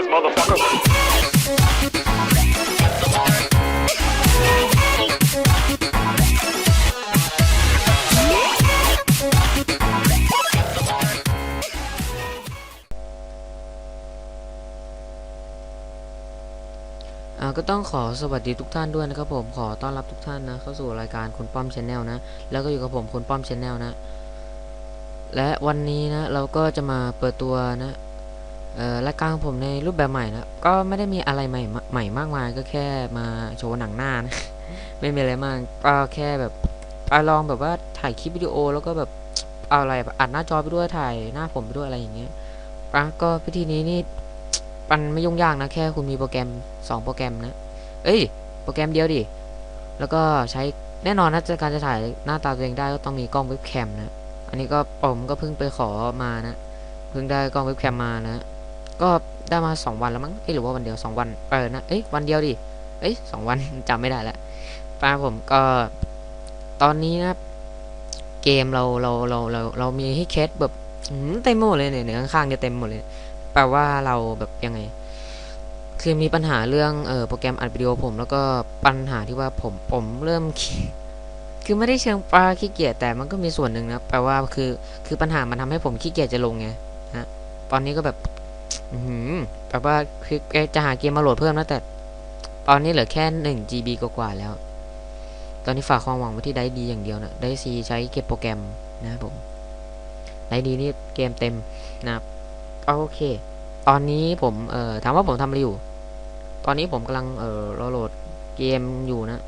ass motherfucker. อ่าก็ต้องขอสวัสดีทุกท่านด้วยนะครับผมขอต้อนรับทุกท่านนะเข้าสู่รายการคุณป้อมชแนลนะ แล้วก็อยู่กับผมคุณป้อมชแนลนะ และวันนี้นะเราก็จะมาเปิดตัวนะ รายการของผมในรูปแบบใหม่นะก็ไม่ได้มีอะไรใหม่มาใหม่มากมายก็แค่มาโชว์หนังหน้านะไม่มีอะไรมากก็แค่แบบเอาลองแบบว่าถ่ายคลิปวิดีโอแล้วก็แบบเอาอะไรแบบอัดหน้าจอไปด้วยถ่ายหน้าผมไปด้วยอะไรอย่างเงี้ยอะก็พิธีนี้นี่มันไม่ยุ่งยากนะแค่คุณมีโปรแกรม 2 โปรแกรมนะเอ้ยโปรแกรมเดียวดิแล้วก็ใช้แน่นอนนะจะการจะถ่ายหน้าตาตัวเองได้ก็ต้องมีกล้องเว็บแคมนะอันนี้ก็ผมก็เพิ่งไปขอมานะเพิ่งได้กล้องเว็บแคมมานะ ก็ได้มา 2 วันแล้วมั้งเอ้ยหรือว่าวันเดียว 2 วันเออนะเอ้ยวันเดียวดิเอ้ยสองวันจำไม่ได้แล้วป้าผมก็ตอนนี้นะเกมเราเราเราเราเรามีให้เคสแบบเต็มหมดเลยเนี่ยเนี่ยข้างๆเนี่ยเต็มหมดเลย แปลว่าเราแบบยังไง คือมีปัญหาเรื่องเออโปรแกรมอัดวิดีโอผม แล้วก็ปัญหาที่ว่าผมผมเริ่มคือไม่ได้เชิงปลาขี้เกียจแต่มันก็มีส่วนหนึ่งนะแปลว่าคือคือปัญหามันทำให้ผมขี้เกียจจะลงไงนะตอนนี้ก็แบบ แปลว่าคือแกจะหาเกมมาโหลดเพิ่มนะแต่ ตอนนี้เหลือแค่หนึ่ง GB กว่าๆแล้ว ตอนนี้ฝากความหวังไว้ที่ได้ดีอย่างเดียวนะได้ซีใช้เก็บโปรแกรมนะครับผมได้ดีนี่เกมเต็มนะครับโอเค ตอนนี้ผมเอ่อถามว่าผมทำอะไรอยู่ ตอนนี้ผมกำลังเอ่อโหลดเกมอยู่นะ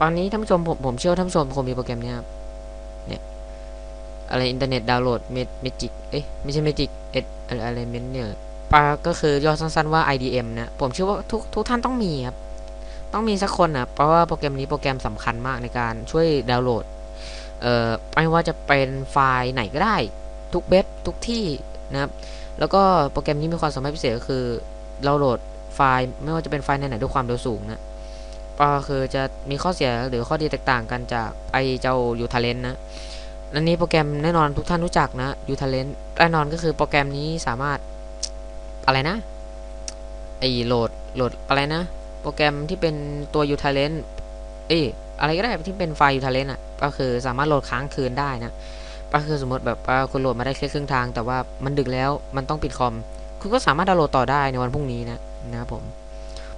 ตอนนี้ท่านผู้ชมผมผมเชื่อท่านผู้ชมคงมีโปรแกรมนี้ครับเนี่ยอะไรอินเทอร์เน็ตดาวน์โหลดเมจิกเอ้ยไม่ใช่เมจิกเอ็ดอะไรเมนเนี่ย ก็คือย่อสั้นๆว่า IDM นะผมเชื่อว่าทุกทุกท่านต้องมีครับ ต้องมีสักคนนะเพราะว่าโปรแกรมนี้โปรแกรมสำคัญมากในการช่วยดาวน์โหลดเอ่อไม่ว่าจะเป็นไฟล์ไหนก็ได้ ทุกเว็บทุกที่นะครับ แล้วก็โปรแกรมนี้มีความสามารถพิเศษก็คือเราโหลดไฟล์ไม่ว่าจะเป็นไฟล์ไหนๆด้วยความเร็วสูงนะก็คือจะมีข้อเสียหรือข้อดีแตกต่างกันจากไอเจ้ายูทาเลนนะอันนี้โปรแกรมแน่นอนทุกท่านรู้จักนะยูทาเลนแน่นอนก็คือโปรแกรมนี้สามารถ อะไรนะไอโหลดโหลดอะไรนะ โปรแกรมที่เป็นตัวยูทาเลนเอ้อะไรก็ได้ที่เป็นไฟล์ยูทาเลนอะก็คือสามารถโหลดค้างคืนได้นะก็คือสมมติแบบว่าคุณโหลดมาได้แค่ครึ่งทาง แต่ว่ามันดึกแล้วมันต้องปิดคอม คุณก็สามารถดาวน์โหลดต่อได้ในวันพรุ่งนี้นะนะครับผม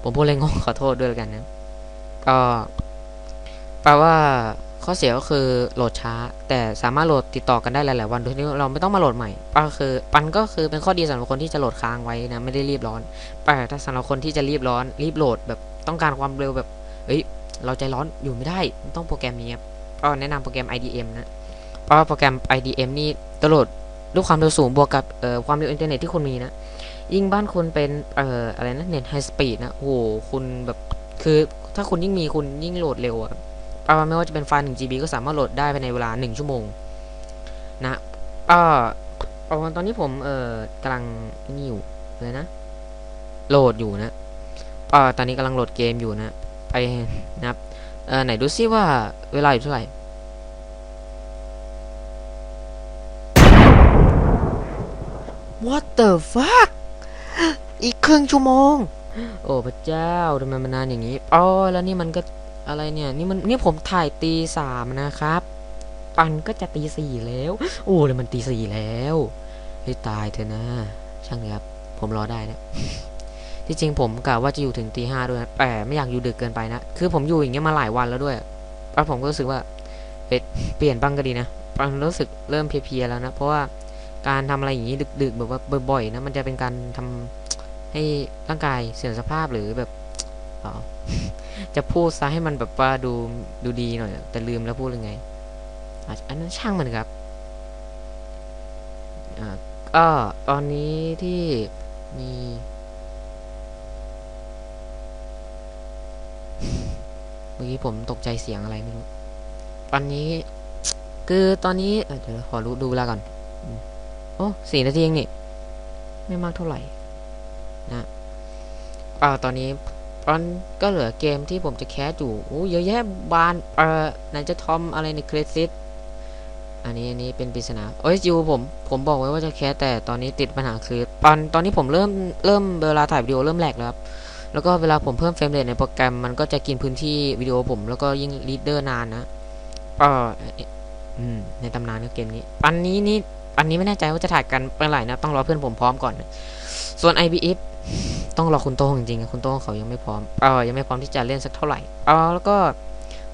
ผมพูดเล่นงงขอโทษด้วยแล้วกันนะก็แปลว่า ข้อเสียก็คือโหลดช้า แต่สามารถโหลดติดต่อกันได้หลายๆวันโดยที่เราไม่ต้องมาโหลดใหม่ก็คือปันก็คือเป็นข้อดีสำหรับคนที่จะโหลดค้างไว้นะไม่ได้รีบร้อนแต่ถ้าสำหรับคนที่จะรีบร้อน รีบโหลดแบบต้องการความเร็วแบบเฮ้ยเราใจร้อนอยู่ไม่ได้ต้องโปรแกรมนี้ครับก็แนะนำโปรแกรม IDM นะเพราะโปรแกรม IDM นี่ตโหลดด้วยความเร็วสูงบวกกับเอ่อความเร็วอินเทอร์เน็ตที่คุณมีนะยิ่งบ้านคุณเป็นเอ่ออะไรนะเน็ตไฮสปีดนะโอ้โหคุณแบบคือถ้าคุณยิ่งมีคุณยิ่งโหลดเร็วอะ ปลว่าไม่ว่าจะเป็นไฟล์ 1 GB ก็สามารถโหลดได้ภายในเวลา 1 ชั่วโมง นะก็เอาตอนนี้ผมเอ่อกำลังนี่อยู่เลยนะ โหลดอยู่นะอ่าตอนนี้กำลังโหลดเกมอยู่นะ ไปนะครับเอ่อไหนดูซิว่าเวลาอยู่เท่าไหร่ What the fuck อีกครึ่งชั่วโมง โอ้พระเจ้าทำไมมันนานอย่างนี้ อ๋อ แล้วนี่มันก็ อะไรเนี่ยนี่มันนี่ผมถ่ายตีสามนะครับ ปันก็จะตีสี่แล้ว โอ้เลยมันตีสี่แล้วให้ยตายเถอะนะ ช่างเลยครับ ผมรอได้นะที่จริงผมกะว่าจะอยู่ถึงตีห้าด้วยนะแต่ไม่อยากอยู่ดึกเกินไปนะ คือผมอยู่อย่างเงี้ยมาหลายวันแล้วด้วยแล้วผมก็รู้สึกว่าเอ๊ะเปลี่ยนบ้างก็ดีนะปันรู้สึกเริ่มเพลียๆแล้วนะ เพราะว่าการทำอะไรอย่างนี้ดึก ๆ แบบว่าบ่อยๆนะมันจะเป็นการทำให้ร่างกายเสื่อมสภาพหรือแบบ อ๋อจะพูดซะให้มันแบบว่าดูดูดีหน่อย แต่ลืมแล้วพูดยังไงอาจอันนั้นช่างมันครับอ่าก็ตอนนี้ที่มีเมื่อกี้ผมตกใจเสียงอะไรไม่รู้ ตอนนี้ คือตอนนี้เอ่อเดี๋ยวขอรู้ดูเวลาก่อน โอ้สี่นาทีเองนี่ ไม่มากเท่าไหร่ นะอ่าตอนนี้ ตอนก็เหลือเกมที่ผมจะแคสอยู่โอ้เยอะแยะบานเอ่อไหนจะทอมอะไรในเครซิตอันนี้อันนี้เป็นปริศนาโอ้ยจิวผมผมบอกไว้ว่าจะแคสแต่ตอนนี้ติดปัญหาคือตอนตอนนี้ผมเริ่มเริ่มเวลาถ่ายวิดีโอเริ่มแหลกแล้วครับแล้วก็เวลาผมเพิ่มเฟรมเรทในโปรแกรมมันก็จะกินพื้นที่วิดีโอผมแล้วก็ยิ่งรีดเดอร์นานนะเอออืมในตำนานก็เกมนี้ อันนี้นี่อันนี้ไม่แน่ใจว่าจะถ่ายกันเมื่อไหร่นะ ต้องรอเพื่อนผมพร้อมก่อน ส่วน IBF ต้องรอคุณโต้งจริงๆคุณโต้งเขายังไม่พร้อมเออยังไม่พร้อมที่จะเล่นสักเท่าไหร่เออแล้วก็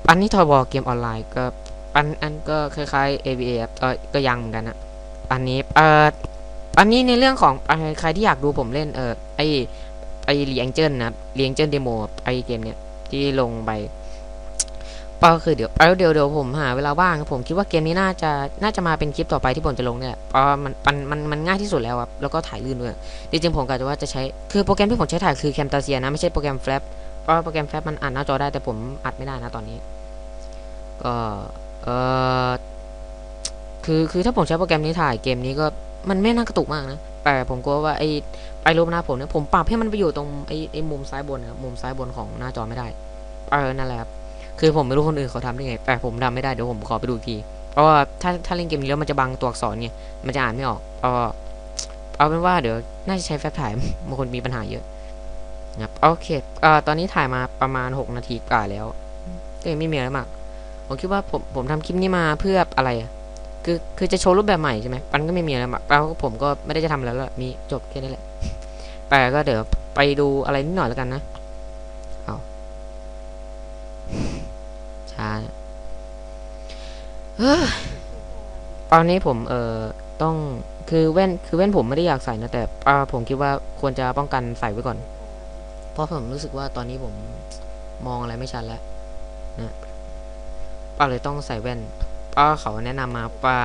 อันนี้ทอยบอลเกมออนไลน์ก็อันอันก็คล้ายๆ ABA ครับเออก็ยังเหมือนกันนะอันนี้เอ่ออันนี้ในเรื่องของอใครที่อยากดูผมเล่นเออไอไอเลียงเจิ้นนะเลียงเจิ้นเดโมไอเกมเนี้ยที่ลงไป ก็คือเดี๋ยวเอาเดี๋ยวเดี๋ยวผมหาเวลาว่างครับผมคิดว่าเกมนี้น่าจะน่าจะมาเป็นคลิปต่อไปที่ผมจะลงเนี่ยเพราะมันมันมันมันง่ายที่สุดแล้วครับแล้วก็ถ่ายลื่นด้วยจริงๆผมกะจะว่าจะใช้คือโปรแกรมที่ผมใช้ถ่ายคือแคมตาเซียนะไม่ใช่โปรแกรมแฟลปเพราะโปรแกรมแฟลปมันอ่านหน้าจอได้แต่ผมอัดไม่ได้นะตอนนี้ก็เออคือคือถ้าผมใช้โปรแกรมนี้ถ่ายเกมนี้ก็มันไม่น่ากระตุกมากนะแต่ผมกลัวว่าไอ้ไอ้รูปหน้าผมเนี่ยผมปรับให้มันไปอยู่ตรงไอ้ไอ้มุมซ้ายบนนะครับมุมซ้ายบนของหน้าจอไม่ได้เออนั่นแหละครับ คือผมไม่รู้คนอื่นเขาทำได้ไง แต่ผมทำไม่ได้ เดี๋ยวผมขอไปดูอีกที เพราะว่าถ้าถ้าเล่นเกมนี้แล้วมันจะบังตัวอักษรไง มันจะอ่านไม่ออกก็เอาเป็นว่าเดี๋ยวน่าจะใช้แฟลชถ่ายบางคนมีปัญหาเยอะนะครับโอเคเอ่อตอนนี้ถ่ายมาประมาณ 6 นาทีกว่าแล้ว ก็ยังไม่มีอะไรมาก ผมคิดว่าผมผมทำคลิปนี้มาเพื่ออะไรคือคือจะโชว์รูปแบบใหม่ใช่ไหมมันก็ไม่มีอะไรมากแล้วผมก็ไม่ได้จะทำแล้วล่ะมีจบแค่นี้แหละ แต่ก็เดี๋ยวไปดูอะไรนิดหน่อยแล้วกันนะ เอาช้าเนี่ยเฮ้ย ตอนนี้ผมเอ่อต้องคือแว่นคือแว่นผมไม่ได้อยากใส่นะแต่อ่าผมคิดว่าควรจะป้องกันใส่ไว้ก่อน เพราะผมรู้สึกว่าตอนนี้ผมมองอะไรไม่ชัดแล้วนะป้าเลยต้องใส่แว่นป้าเขาแนะนำมาป้า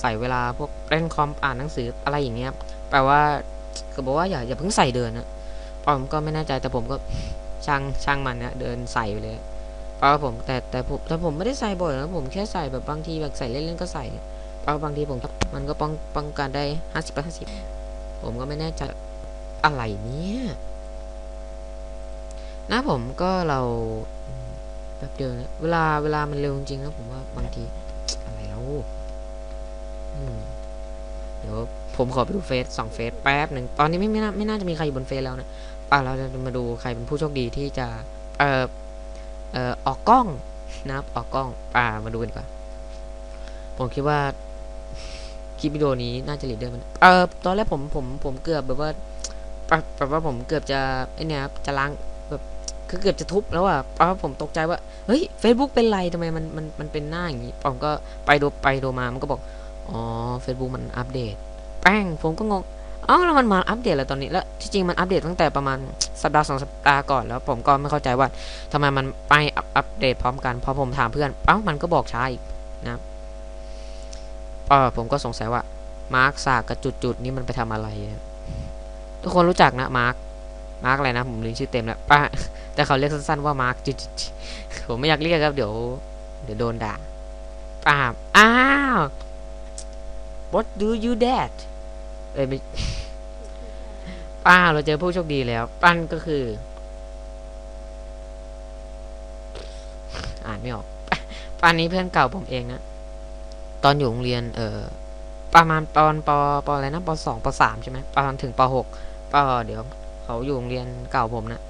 ใส่เวลาพวกเล่นคอมอ่านหนังสืออะไรอย่างเงี้ยแปลว่าก็บอกว่าอย่าอย่าเพิ่งใส่เดินนะป้าผมก็ไม่แน่ใจแต่ผมก็ช่างช่างมันนะเดินใส่ไปเลย ป้าผมแต่แต่ผมแต่ผมไม่ได้ใส่บ่อยนะผมแค่ใส่แบบบางทีแบบใส่เล่นๆก็ใส่ป้าบางทีผมมันก็ป้องป้องกันได้ห้าสิบห้าสิบผมก็ไม่แน่ใจอะไรเนี่ยนะผมก็เราแป๊บเดียวนะเวลาเวลามันเร็วจริงๆนะผมว่าบางทีอะไรแล้วเดี๋ยวผมขอไปดูเฟซสองเฟซแป๊บหนึ่งตอนนี้ไม่ไม่น่าไม่น่าจะมีใครอยู่บนเฟซแล้วนะอะเราจะมาดูใครเป็นผู้โชคดีที่จะเอ่อ อ่อออกกล้องนะครับออกกล้องอ่ามาดูกันดีกว่อนผมคิดว่าคลิปวิดีโอนี้น่าจะลีดเดอร์มันเออตอนแรกผมผมผมเกือบแบบว่าแบบว่าผมเกือบจะไอเนี่ยครับจะล้างแบบคือเกือบจะทุบแล้วอะเพราะผมตกใจว่าเฮ้ย Facebook เป็นไรทำไมมันมันมันเป็นหน้าอย่างนี้ผมก็ไปดูไปดูมามันก็บอกอ๋อ Facebook มันอัปเดตแป้งผมก็งง อ๋อแล้วมันมาอัปเดตแล้วตอนนี้แล้วที่จริงมันอัปเดตตั้งแต่ประมาณสัปดาห์สองสัปดาห์ก่อนแล้ว ผมก็ไม่เข้าใจว่าทำไมมันไปอัปเดตพร้อมกันพอผมถามเพื่อนเอ้ามันก็บอกช้าอีกนะเออผมก็สงสัยว่ามาร์คสากกับจุดๆนี้มันไปทำอะไรทุกคนรู้จักนะมาร์คมาร์คอะไรนะผมลืมชื่อเต็มแล้วป้าแต่เขาเรียกสั้นๆว่ามาร์คจุดๆผมไม่อยากเรียกครับเดี๋ยว เดี๋ยวโดนด่าป้าอ้าว what do you that เอ้ยไม่ป้าเราเจอผู้โชคดีแล้ว ปั้นก็คือ อ่านไม่ออกป้านนี้เพื่อนเก่าผมเองนะตอนอยู่โรงเรียน เออประมาณตอนปปอะไรนะปสองปสามใช่ไหมตอนถึงปหกก็เดี๋ยว เขาอยู่โรงเรียนเก่าผมนะ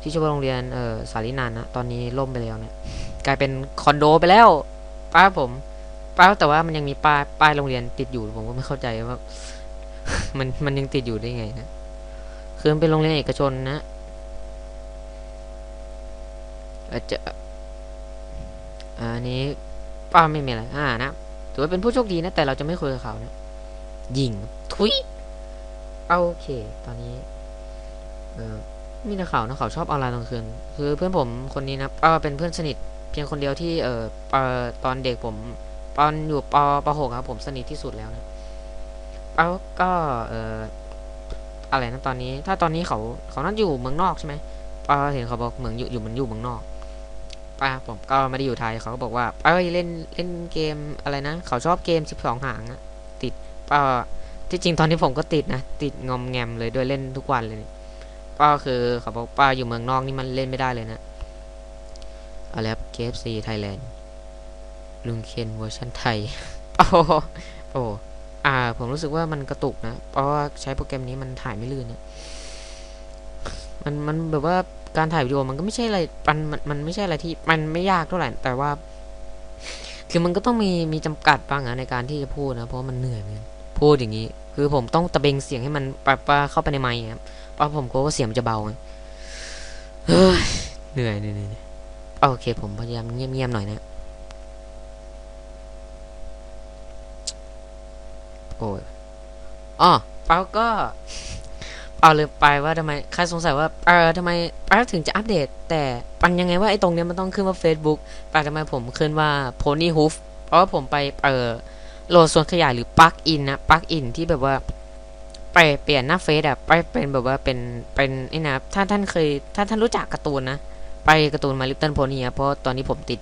ที่ชื่อว่าโรงเรียนเออสารินันนะตอนนี้ล่มไปแล้วเนะี่ยกลายเป็นคอนโดไปแล้วป้าผมป้าแต่ว่ามันยังมีป้ายป้ายโรงเรียนติดอยู่ผมก็ไม่เข้าใจว่า มันมันยังติดอยู่ได้ไงนะคือมันเป็นโรงเรียนเอกชนนะอาจจะอันนี้ป้าไม่มีอะไรอ่านะถือว่าเป็นผู้โชคดีนะ แต่เราจะไม่คุยกับเขานะยิงทุยเอาโอเค ตอนนี้ เออมีนักข่าวนะเขาชอบออนไลน์ตอนคืน คือเพื่อนผมคนนี้นะเออเป็นเพื่อนสนิท เพียงคนเดียวที่เออเออตอนเด็กผม ตอนอยู่ปปหกครับผมสนิทที่สุดแล้วนะ เอาก็เอออะไรนะตอนนี้ ถ้าตอนนี้เขาเขานั่นอยู่เมืองนอกใช่ไหมเออเห็นเขาบอกเมืองอยู่อยู่มันอยู่เมืองนอกป้าผมก็ไม่ได้อยู่ไทยเขาก็บอกว่าเอ้ยเล่นเล่นเกมอะไรนะเขาชอบเกมสิบสองหางอะติดเออที่จริงตอนนี้ผมก็ติดนะติดงอมแงมเลยด้วยเล่นทุกวันเลยป้าคือเขาบอกป้าอยู่เมืองนอกนี่มันเล่นไม่ได้เลยนะอะไรครับ KFC Thailand ลุงเคนเวอร์ชันไทย โอ้โหโอ่า ผมรู้สึกว่ามันกระตุกนะ เพราะว่าใช้โปรแกรมนี้มันถ่ายไม่ลื่นนะมันมันแบบว่าการถ่ายวิดีโอมันก็ไม่ใช่อะไรมันมันมันไม่ใช่อะไรที่มันไม่ยากเท่าไหร่แต่ว่า คือมันก็ต้องมีมีจำกัดบ้างอะในการที่จะพูดนะเพราะมันเหนื่อยเหมือนพูดอย่างนี้ คือผมต้องตะเบงเสียงให้มันปะปะเข้าไปในไมค์ครับเพราะผมกลัวว่าเสียงมันจะเบาเฮ้ยเหนื่อยเหนื่อยเหนื่อยโอเค ผมพยายามเงียบๆหน่อยนะ โอ้ยอ๋อเปาก็เอาเลยไปว่าทำไมใครสงสัยว่าเออทำไมป้าถึงจะอัปเดต แต่ปันยังไงว่าไอ้ตรงเนี้ยมันต้องขึ้นว่า Facebook ป้าทำไมผมขึ้นว่า Pony Hoof เพราะว่าผมไปเออโหลดส่วนขยายหรือปลั๊กอินนะปลั๊กอินที่แบบว่าไปเปลี่ยนหน้าเฟซอะไปเป็นแบบว่าเป็นเป็นไอ้นะถ้าท่านเคยถ้าท่านรู้จักการ์ตูนนะไปการ์ตูนมาลิตเติ้ลโพนี่เพราะตอนนี้ผมติด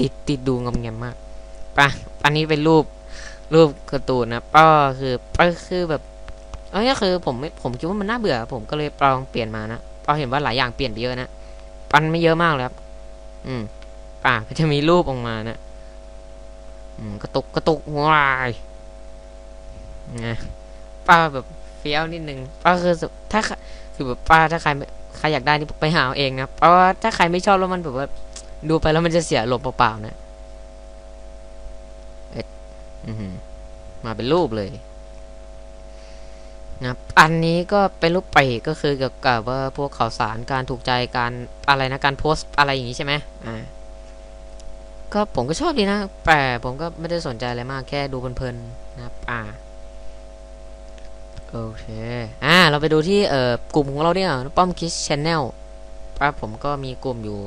ติดติดดูงอมแงมมากปะอันนี้เป็นรูป รูปการ์ตูนนะก็คือก็คือแบบเอ้ยก็คือผมไม่ผมคิดว่ามันน่าเบื่อ ผมก็เลยลองเปลี่ยนมานะพอเห็นว่าหลายอย่างเปลี่ยนไปเยอะนะปันไม่เยอะมากเลยครับอืมป่าก็จะมีรูปออกมานะอืมกระตุกกระตุกวายนะป้าแบบเฟี้ยวนิดนึงป้าคือถ้าคือแบบป้าถ้าใครใครอยากได้นี่ไปหาเอาเองนะเพราะว่าถ้าใครไม่ชอบแล้วมันแบบว่าดูไปแล้วมันจะเสียหลมณ์เปล่าๆนะเอ็ดอือหือ มาเป็นรูปเลยนะครับอันนี้ก็เป็นรูปไปก็คือเกี่ยวกับว่าพวกข่าวสารการถูกใจการอะไรนะการโพสต์อะไรอย่างนี้ใช่ไหมอ่าก็ผมก็ชอบดีนะ แต่ผมก็ไม่ได้สนใจอะไรมากแค่ดูเพลินๆนะครับอ่าโอเคอ่าเราไปดูที่เอ่อกลุ่มของเราเนี่ยป้อมคิสชแนลป้าผมก็มีกลุ่มอยู่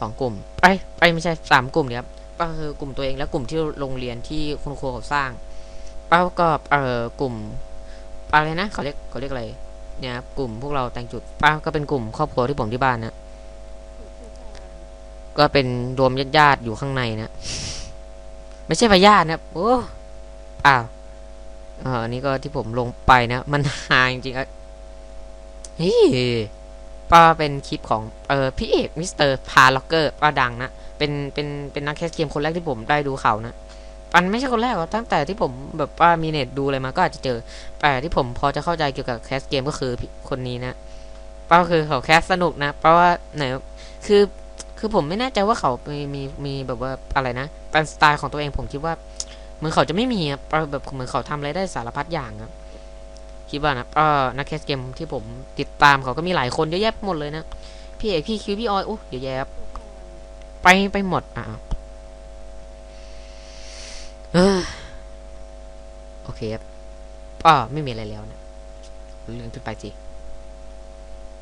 สองกลุ่มไปไปไม่ใช่สามกลุ่มเนี่ยครับ ก็คือกลุ่มตัวเองและกลุ่มที่โรงเรียนที่คุณครูเขาสร้างป้าก็เอ่อกลุ่มอะไรนะเขาเรียกเขาเรียกอะไรเนี่ยกลุ่มพวกเราแต่งจุดป้าก็เป็นกลุ่มครอบครัวที่ผมที่บ้านนะก็เป็นรวมญาติๆอยู่ข้างในนะไม่ใช่พญาตินะโอ้อ้าวเอออันนี้ก็ที่ผมลงไปนะ มันหาจริงๆอะเฮ้ยป้าเป็นคลิปของเออพี่เอกมิสเตอร์พาล็อกเกอร์ป้าดังนะ เป็นเป็นเป็นนักแคสเกมคนแรกที่ผมได้ดูเขานะปันไม่ใช่คนแรกหรอกตั้งแต่ที่ผมแบบว่ามีเน็ตดูอะไรมาก็อาจจะเจอ แต่ที่ผมพอจะเข้าใจเกี่ยวกับแคสเกมก็คือคนนี้นะเป้าคือเขาแคสสนุกนะ เพราะว่าไหนคือคือผมไม่แน่ใจว่าเขามีมีมีแบบว่าอะไรนะเป็นสไตล์ของตัวเองผมคิดว่าเหมือนเขาจะไม่มีอะแบบเหมือนเขาทำอะไรได้สารพัดอย่างครับคิดว่านะเออนักแคสเกมที่ผมติดตามเขาก็มีหลายคนเยอะแยะหมดเลยนะพี่เอกพี่คิวพี่ออยโอ้เยอะแยะ ไปไปหมดอะโอเคครับก็ไม่มีอะไรแล้วนะเลื่อนขึ้นไปสิ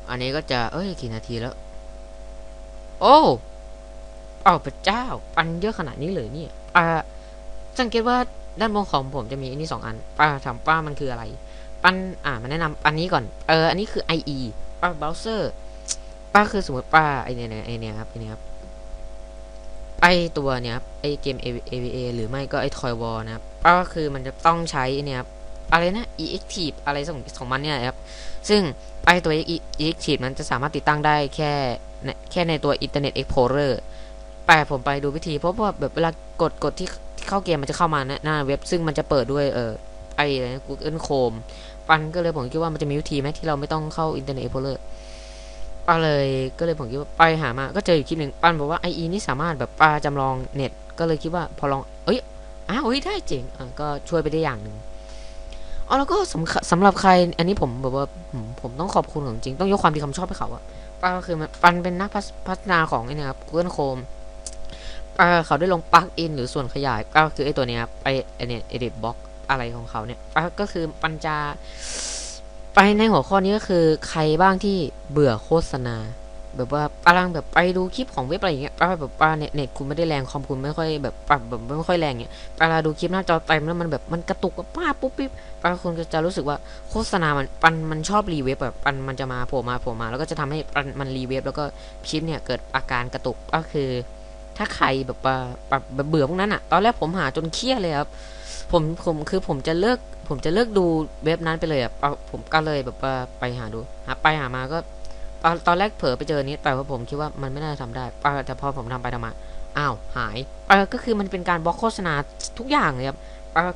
อันนี้ก็จะ เอ้ย กี่นาทีแล้ว โอ้อ้าพระเจ้า ปันเยอะขนาดนี้เลยเนี่ยอ่าสังเกตว่าด้านบนของผมจะมีอันนี้สองอันป้าถามป้ามันคืออะไร ปันอ่ามาแนะนำอันนี้ก่อน เออ อันนี้คือ IE ป้าเบราว์เซอร์ป้าคือสมมติป้าไอเนี่ยไอเนี่ยครับไอเนี่ยครับ ไอตัวเนี่ยครับไอเกม AVA หรือไม่ก็ไอทอยวอลนะครับก็คือมันจะต้องใช้เนี่ยครับอะไรนะ EXTIVE อะไรของของมันเนี่ยครับซึ่งไอตัว EXTIVE นั้นจะสามารถติดตั้งได้แค่ในแค่ในตัว Internet Explorer แต่ผมไปดูวิธีเพราะว่าแบบเวลากดกดที่เข้าเกมมันจะเข้ามาหน้าเว็บ ซึ่งมันจะเปิดด้วยเออไออะไรนะ Google Chrome ปันก็เลยผมคิดว่ามันจะมีวิธีไหมที่เราไม่ต้องเข้า Internet Explorer ป้าเลยก็เลยผมคิดว่าไปหามา ก็เจออยู่คลิปหนึ่งป้านบอกว่า IE นี่สามารถแบบป้าจำลองเน็ต ก็เลยคิดว่าพอลอง เอ้ยอ้าวเฮ้ยได้เจ๋งก็ช่วยไปได้อย่างหนึ่งอ๋อแล้วก็สำสำหรับใคร อันนี้ผมแบบว่าผมผมต้องขอบคุณของจริง ต้องยกความดีคำชอบให้เขาอะป้าก็คือมันปันเป็นนักพัฒนาของไอ้นี่ครับ Google Chrome ป้าเขาได้ลงปลั๊กอินหรือส่วนขยายก็คือไอ้ตัวนี้ครับไอ้ไอ้เนี่ย edit box อะไรของเขาเนี่ยป้าก็คือปัญจา ไปในหัวข้อนี้ก็คือใครบ้างที่เบื่อโฆษณา แบบว่ากำลังแบบไปดูคลิปของเว็บอะไรอย่างเงี้ยป้าแบบป้าเน็ตเน็ตคุณไม่ได้แรงคอมคุณไม่ค่อยแบบปรับแบบไม่ค่อยแรงเงี้ยเวลาดูคลิปหน้าจอเต็มแล้วมันแบบมันกระตุกป้าปุ๊บปิ๊บป้าคุณก็จะรู้สึกว่าโฆษณามันปันมันชอบรีเว็บแบบปันมันจะมาโผล่มาโผล่มา แล้วก็จะทำให้ปันมันรีเว็บแล้วก็คลิปเนี่ยเกิดอาการกระตุกก็คือ ถ้าใครแบบว่าแบบเบื่อพวกนั้นอะ ตอนแรกผมหาจนเครียดเลยครับผมผมคือผมจะเลิก ผมจะเลิกดูเว็บนั้นไปเลยอะผมก็เลยแบบว่าไปหาดูหาไปหามาก็ตอนตอนแรกเผลอไปเจอนี้แต่ว่าผมคิดว่ามันไม่น่าจะทำได้แต่พอผมทำไปทำมาอ้าวหายก็คือมันเป็นการบล็อกโฆษณาทุกอย่างเลยครับ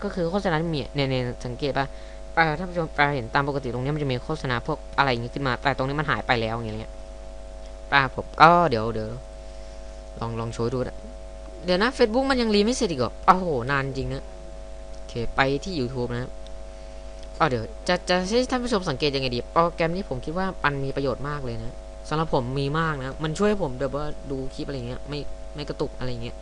ก็คือโฆษณาที่มีเนี่ยเนี่ยสังเกตป่ะอ่าถ้าผู้ชมเห็นตามปกติตรงนี้มันจะมีโฆษณาพวกอะไรอย่างงี้ขึ้นมา แต่ตรงนี้มันหายไปแล้วอย่างเงี้ยอ่าผมก็เดี๋ยวเดี๋ยวลองลองโชว์ดูนะเดี๋ยวนะ Facebook มันยังรีไม่เสร็จอีกเหรอโอ้โหนานจริงนะ เค ไปที่ YouTube นะอ๋อเดี๋ยวจะจะให้ท่านผู้ชมสังเกตยังไงดีโปรแกรมนี้ผมคิดว่ามันมีประโยชน์มากเลยนะสำหรับผมมีมากนะ มันช่วยให้ผมแบบว่าดูคลิปอะไรเงี้ยไม่ไม่กระตุกอะไรเงี้ย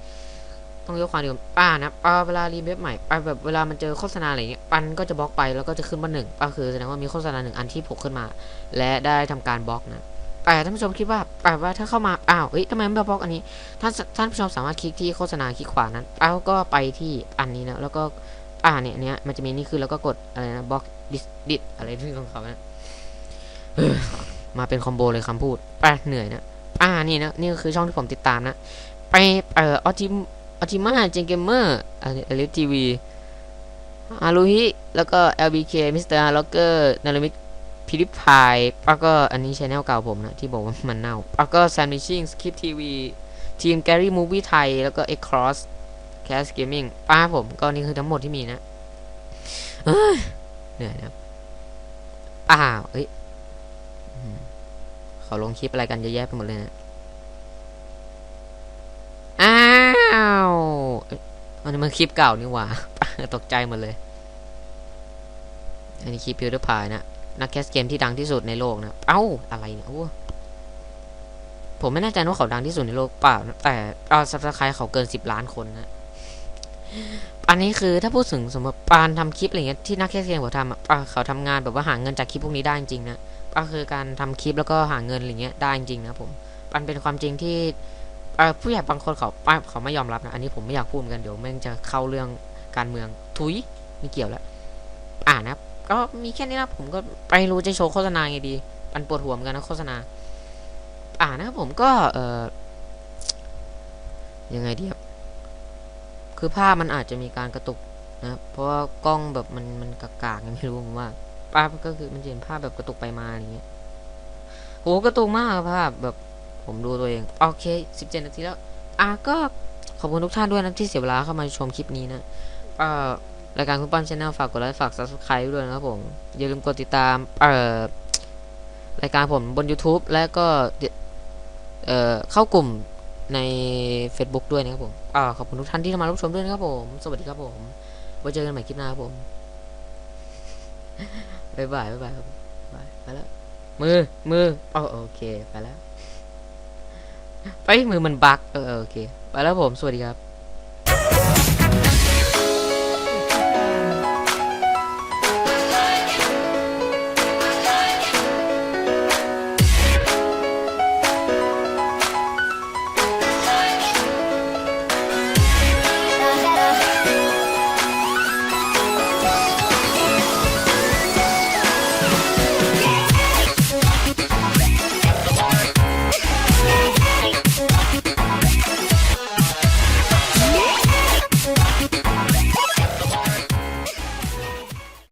ต้องยกความดีป้านะป้าเวลารีเว็บใหม่ป้าแบบเวลามันเจอโฆษณาอะไรเงี้ยปันก็จะบล็อกไปแล้วก็จะขึ้นมาหนึ่งป้าคือแสดงว่ามีโฆษณาหนึ่งอันที่โผล่ขึ้นมา และได้ทำการบล็อกนะแต่ท่านผู้ชมคิดว่าป้าว่าถ้าเข้ามาอ้าวเอ้ยทำไมไม่บล็อกอันนี้ท่านท่านผู้ชมสามารถคลิกที่โฆษณาคลิกขวานั้นป้าก็ไปที่อันนี้นะแล้วก็ อ่าเนี่ยเนี้ยมันจะมีนี่คือแล้วก็กดอะไรนะบล็อกดิสดิสอะไรที่ของเขานะเออมาเป็นคอมโบเลยคำพูดป้าเหนื่อยนะอ่านี่นะนี่ก็คือช่องที่ผมติดตามนะไปเอ่อออจิมออจิมาเจนเกมเมอร์อลิฟทีวีอารุฮิแล้วก็ LBK มิสเตอร์ล็อกเกอร์นารุมิพิริพายแล้วก็อันนี้ชแนลเก่าผมนะ ที่บอกว่ามันเน่าแล้วก็แซมมิชชิ่งสคริปทีวีทีมแกรี่มูวี่ไทย แล้วก็เอ็กครอส X Cross Cast Gaming ป้าผมก็นี่คือทั้งหมดที่มีนะเหนื่อยนะอ้าวเอ้ยเขาลงคลิปอะไรกันเยอะแยะไปหมดเลยนะ อ้าวเอ้ยอันนี้มันคลิปเก่านี่หว่า ตกใจหมดเลย อันนี้คลิปพิวเตอร์พายนะ นักแคสเกมที่ดังที่สุดในโลกนะ เอ้า อะไรเนี่ยโอ้ผมไม่แน่ใจว่าเขาดังที่สุดในโลกเปล่านะแต่เอาซับสไครต์เขาเกินสิบล้านคนนะ อันนี้คือถ้าพูดถึงสมมติปานทำคลิปอะไรเงี้ยที่นักแคสเกมเขาทำอะเขาทำงานแบบว่าหาเงินจากคลิปพวกนี้ได้จริงๆนะก็คือการทำคลิปแล้วก็หาเงินอะไรเงี้ยได้จริงๆนะผมมันเป็นความจริงที่ผู้ใหญ่บางคนเขาเขาไม่ยอมรับนะอันนี้ผมไม่อยากพูดกันเดี๋ยวแม่งจะเข้าเรื่องการเมืองทุยไม่เกี่ยวแล้วอ่านะครับก็มีแค่นี้นะผมก็ไปรู้จะโชว์โฆษณาไงดีปันปวดหัวเหมือนกันนะโฆษณาอ่านะครับผมก็เออยังไงดีครับ คือภาพมันอาจจะมีการกระตุกนะเพราะว่ากล้องแบบมันมันกากๆไงไม่รู้ผมว่าภาพก็คือมันเห็นภาพแบบกระตุกไปมาอะไรเงี้ยโหกระตุกมากภาพแบบผมดูตัวเอง โอเค17นาทีแล้วอะก็ขอบคุณทุกท่านด้วยนะที่เสียเวลาเข้ามาชมคลิปนี้นะเอ่อรายการคุณป้อนชาแนลฝากกดไลค์ฝาก subscribe ด้วยนะครับผม อย่าลืมกดติดตามเอ่อรายการผมบน YouTube และก็เอ่อเข้ากลุ่ม ใน Facebook ด้วยนะครับผมอ่าขอบคุณทุกท่านที่เข้ามารับชมด้วยนะครับผม สวัสดีครับผม ไว้เจอกันใหม่คลิปหน้าครับผมบ๊ายบายบ๊ายบายครับบ๊ายบายไปแล้ว มือ มืออ๋อโอเค ไปแล้ว ไปมือมันบักเออเออโอเค ไปแล้วผม สวัสดีครับ